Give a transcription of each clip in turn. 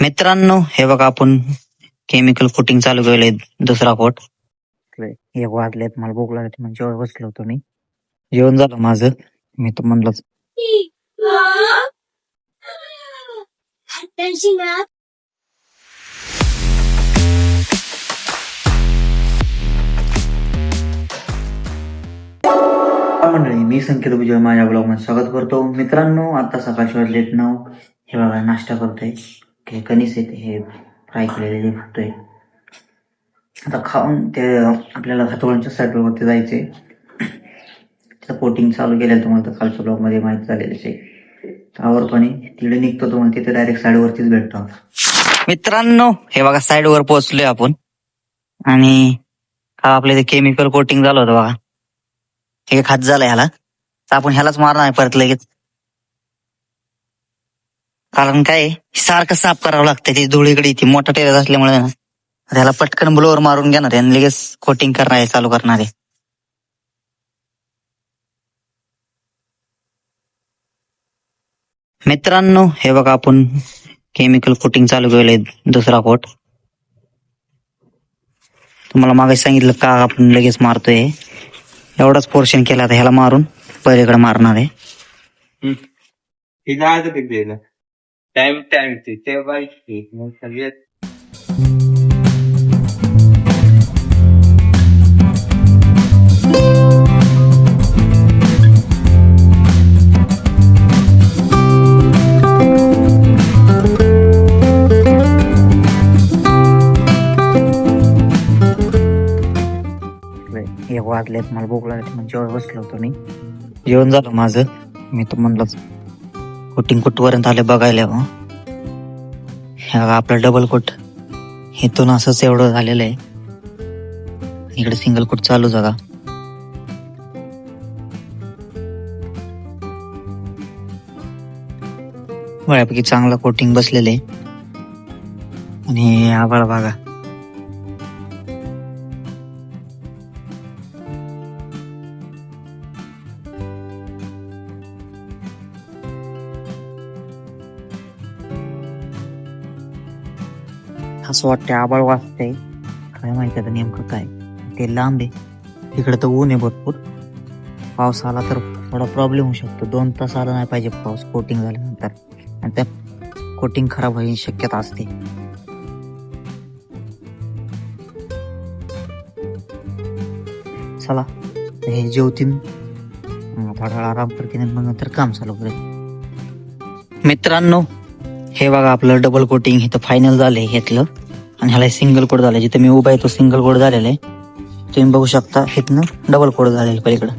मित्रांनो हे बघा आपण केमिकल कोटिंग चालू केलंय दुसरा कोट. एक वाजलेत मला भूक लागली म्हणजे जेव्हा बसलो होतो मी. जेवण झालं माझं. मी तर म्हणलं मंडळी मी संकेत विजय माझ्या ब्लॉगमध्ये स्वागत करतो. मित्रांनो आता सकाळची वाजलेत नऊ. हे बघा नाश्ता करतोय. हे कणीस येते हे फ्राय केलेले फुटतोय आता खाऊन ते आपल्याला हातोळ्यांच्या साईडवरती जायचे त्याचं कोटिंग चालू केलं तुम्हाला तर कालच्या ब्लॉगमध्ये माहिती झालेलीच आहे. आवडपणे तिकडे निघतो तुम्हाला तिथे डायरेक्ट साईडवरतीच भेटतो मित्रांनो हे बघा साईडवर पोहोचलोय आपण. आणि हा आपलं ते केमिकल कोटिंग झालं होतं बघा. हे खात झालं ह्याला. तर आपण ह्यालाच मारणार परत लगेच. कारण काय सारखं साफ करावं लागतं ती धुळीकडे ती मोठा टेरेस असल्यामुळे ना. त्याला पटकन ब्लोअर मारून घेणार आहे आणि लगेच कोटिंग करणार आहे चालू करणार आहे. मित्रांनो हे बघा आपण केमिकल कोटिंग चालू केलंय दुसरा कोट तुम्हाला मागे सांगितलं का आपण लगेच मारतोय? एवढाच पोर्शन केला आता ह्याला मारून पहिलेकडे मारणार आहे. टाइम टाइम ते ते बाईक मग सगळ्यात एक वाजलेत मला भूक लागली म्हणजे जेवण बसलो होतो मी. जेवण झालं माझं. मी तर म्हणलं कोटिंग कुठपर्यंत आले बघायला ह्या हे आपलं डबल कोट इथून असंच एवढं झालेलं आहे. इकडे सिंगल कोट चालू जागा बऱ्यापैकी चांगला कोटिंग बसलेलं आहे. आणि आभाळ बघा. असं वाटते आबाळ वाजते काय माहिती आता नेमकं काय. ते लांब आहे. तिकडे तर ऊन आहे भरपूर. पाऊस आला तर थोडा प्रॉब्लेम होऊ शकतो. दोन तास आला नाही पाहिजे पाऊस कोटिंग झाल्यानंतर. आणि त्या कोटिंग खराब होण्याची शक्यता असते. चला हे जेवतीन. थोडा आराम करते मग नंतर काम चालू करेल मित्रांनो हे बघा आपलं डबल कोटिंग इथं फायनल झालंय घेतलं आणि ह्याला सिंगल कोड झालं जिथे मी उभा आहे तो सिंगल कोड झालेला आहे. तुम्ही बघू शकता इथनं डबल कोड झालेलं पलीकडं.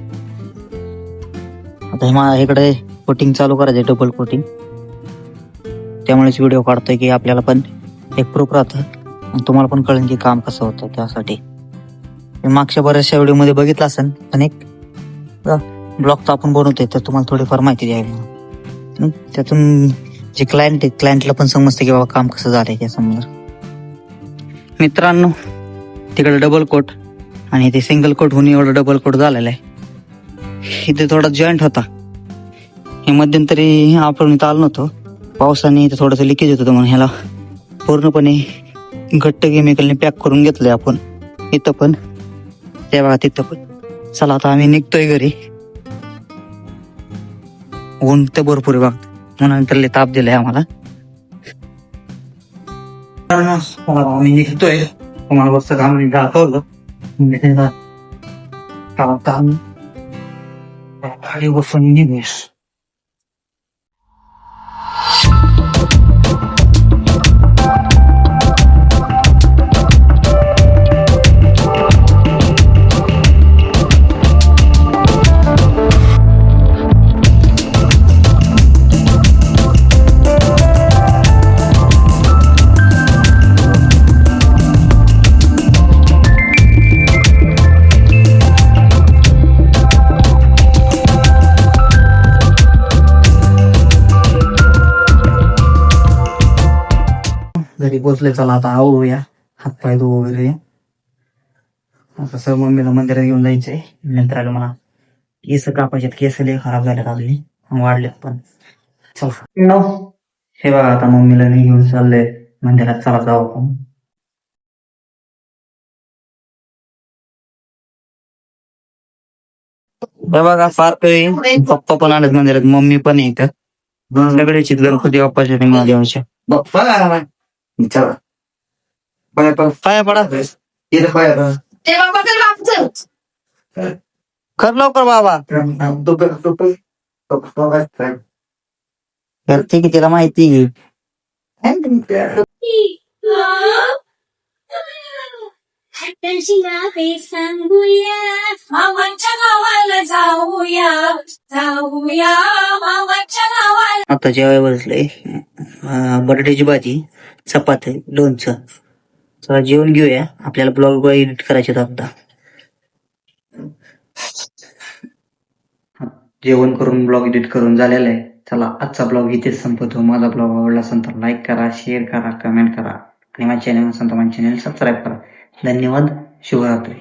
आता हे मला इकडे कोटिंग चालू करायचं डबल कोटिंग त्यामुळेच व्हिडिओ काढतोय की आपल्याला पण एक प्रूफ राहतं. आणि तुम्हाला पण कळेल की काम कसं होतं त्यासाठी. मागच्या बऱ्याचशा व्हिडिओमध्ये बघितलं असेल पण एक ब्लॉग तर आपण बनवतोय तर तुम्हाला थोडीफार माहिती द्यावी त्यातून जे क्लायंट आहे क्लायंटला पण समजतं की बाबा काम कसं झालं आहे समोर. मित्रांनो तिकडे डबल कोट आणि ते सिंगल कोट होऊन एवढं डबल कोट झालेलं आहे. इथे थोडा जॉईंट होता. हे मध्यंतरी आपण इथं आलो नव्हतो. पावसाने इथे थोडंसं लिकेज होत होतं म्हणून ह्याला पूर्णपणे घट्ट केमिकलने पॅक करून घेतलंय आपण. इथं पण. त्या बघा तिथं पण. चला आता आम्ही निघतोय घरी. ऊन तर भरपूर आहे बघा. म्हणून तर लय ताप दिलाय आम्हाला आम्ही निघतोय तुम्हाला बसत काम दाखवलं काम खाली बसून निघेस पोचले चला आता आवरूया. हातपाय धुवू वगैरे. आता सर्व मम्मीला मंदिरात घेऊन जायचंय. नंतर आलं मला केस कापायचे केस लय खराब झाले लागले वाढलेत पण. चल. नो हे बघा आता मम्मीला मी घेऊन चाललोय. मंदिरात चला जाऊ आपण. हे बघा आहे पप्पा पण आलेत मंदिरात. मम्मी पण आहे इथं सगळ्याची गणपती बाप्पाच्या चला पाय पाय पाया पडा. इथं पाय पड. ते बाबा कर लवकर करते की तिला माहिती नावे सांगूया. मामांच्या गावाला जाऊया. जाऊया मामांच्या गावाला. आता जेवाय बसले. बटाट्याची भाजी. चपाती लोणचं. चला जेवण घेऊया. आपल्याला ब्लॉग एडिट करायचे आहेत आता. जेवण करून ब्लॉग एडिट करून झालेला आहे. चला आजचा ब्लॉग इथेच संपतो माझा ब्लॉग आवडला असेल तर लाईक करा शेअर करा कमेंट करा. आणि माझ्या चॅनल असेल तर माझ्या चॅनल सबस्क्राईब करा. धन्यवाद. शुभरात्री.